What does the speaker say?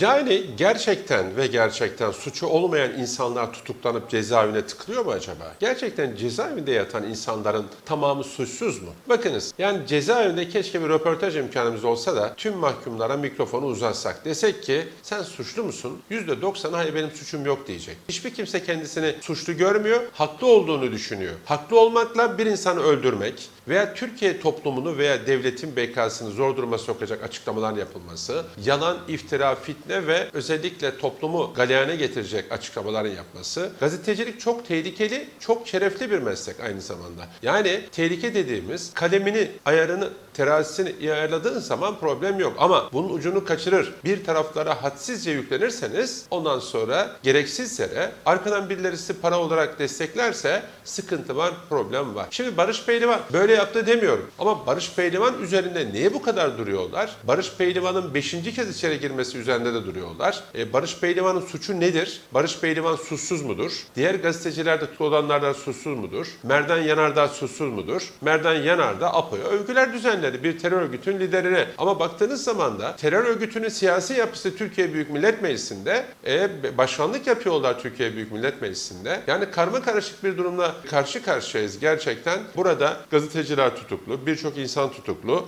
Yani gerçekten ve gerçekten suçu olmayan insanlar tutuklanıp cezaevine tıkılıyor mu acaba? Gerçekten cezaevinde yatan insanların tamamı suçsuz mu? Bakınız yani cezaevinde keşke bir röportaj imkanımız olsa da tüm mahkumlara mikrofonu uzatsak. Desek ki sen suçlu musun? %90'ı hayır benim suçum yok diyecek. Hiçbir kimse kendisini suçlu görmüyor, haklı olduğunu düşünüyor. Haklı olmakla bir insanı öldürmek veya Türkiye toplumunu veya devletin bekasını zor duruma sokacak açıklamalar yapılması, yalan, iftira, fitne ve özellikle toplumu galeyana getirecek açıklamaların yapması. Gazetecilik çok tehlikeli, çok şerefli bir meslek aynı zamanda. Yani tehlike dediğimiz kalemini, ayarını, terazisini iyi ayarladığın zaman problem yok. Ama bunun ucunu kaçırır, bir taraflara hadsizce yüklenirseniz ondan sonra gereksiz yere arkadan birileri para olarak desteklerse sıkıntı var, problem var. Şimdi Barış Pehlivan böyle yaptı demiyorum. Ama Barış Pehlivan üzerinde niye bu kadar duruyorlar? Barış Pehlivan'ın 5. kez içeri girmesi üzerinde de duruyorlar. E, Barış Pehlivan'ın suçu nedir? Barış Pehlivan suçsuz mudur? Diğer gazeteciler de tutulanlardan suçsuz mudur? Merdan Yanardağ suçsuz mudur? Merdan Yanardağ APO'ya övgüler düzenledi bir terör örgütünün liderine. Ama baktığınız zaman da terör örgütünün siyasi yapısı Türkiye Büyük Millet Meclisi'nde e, başkanlık yapıyorlar Türkiye Büyük Millet Meclisi'nde. Yani karma karışık bir durumla karşı karşıyayız gerçekten. Burada gazeteciler tutuklu, birçok insan tutuklu.